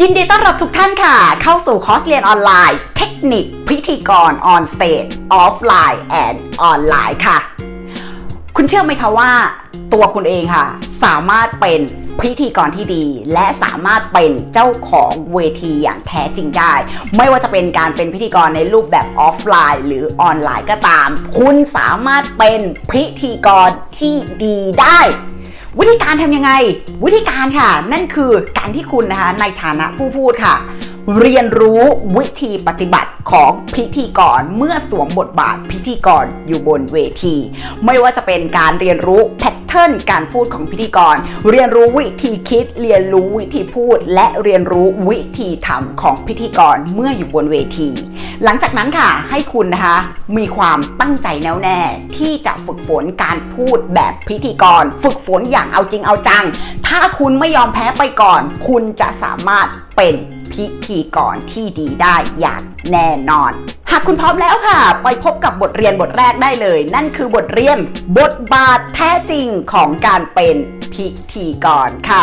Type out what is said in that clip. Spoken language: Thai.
ยินดีต้อนรับทุกท่านค่ะ เข้าสู่คอร์สเรียนออนไลน์ เทคนิคพิธีกรออนสเตจออฟไลน์แอนด์ออนไลน์ค่ะ คุณเชื่อไหมคะว่า ตัวคุณเองค่ะ สามารถเป็นพิธีกรที่ดี และสามารถเป็นเจ้าของเวทีอย่างแท้จริงได้ ไม่ว่าจะเป็นการเป็นพิธีกรในรูปแบบออฟไลน์ หรือออนไลน์ก็ตาม คุณสามารถเป็นพิธีกรที่ดีได้ วิธีการทำยังไง วิธีการค่ะ นั่นคือการที่คุณนะคะในฐานะผู้พูดค่ะ เรียนรู้วิธีปฏิบัติของพิธีกรเมื่อสวมบทบาทพิธีกรอยู่บนเวที ไม่ว่าจะเป็นการเรียนรู้แพทเทิร์นการพูดของพิธีกร เรียนรู้วิธีคิด เรียนรู้วิธีพูด และเรียนรู้วิธีทำของพิธีกรเมื่ออยู่บนเวที หลังจากนั้นค่ะให้คุณนะคะมีความตั้งใจแน่วแน่ที่จะฝึกฝนการพูดแบบพิธีกร ฝึกฝนอย่างเอาจริงเอาจัง ถ้าคุณไม่ยอมแพ้ไปก่อน คุณจะสามารถเป็นพิธีกรที่ดีได้อย่างแน่นอน หากคุณพร้อมแล้วค่ะ ไปพบกับบทเรียนบทแรกได้เลย นั่นคือบทเรียนบทบาทแท้จริงของการเป็นพิธีกรค่ะ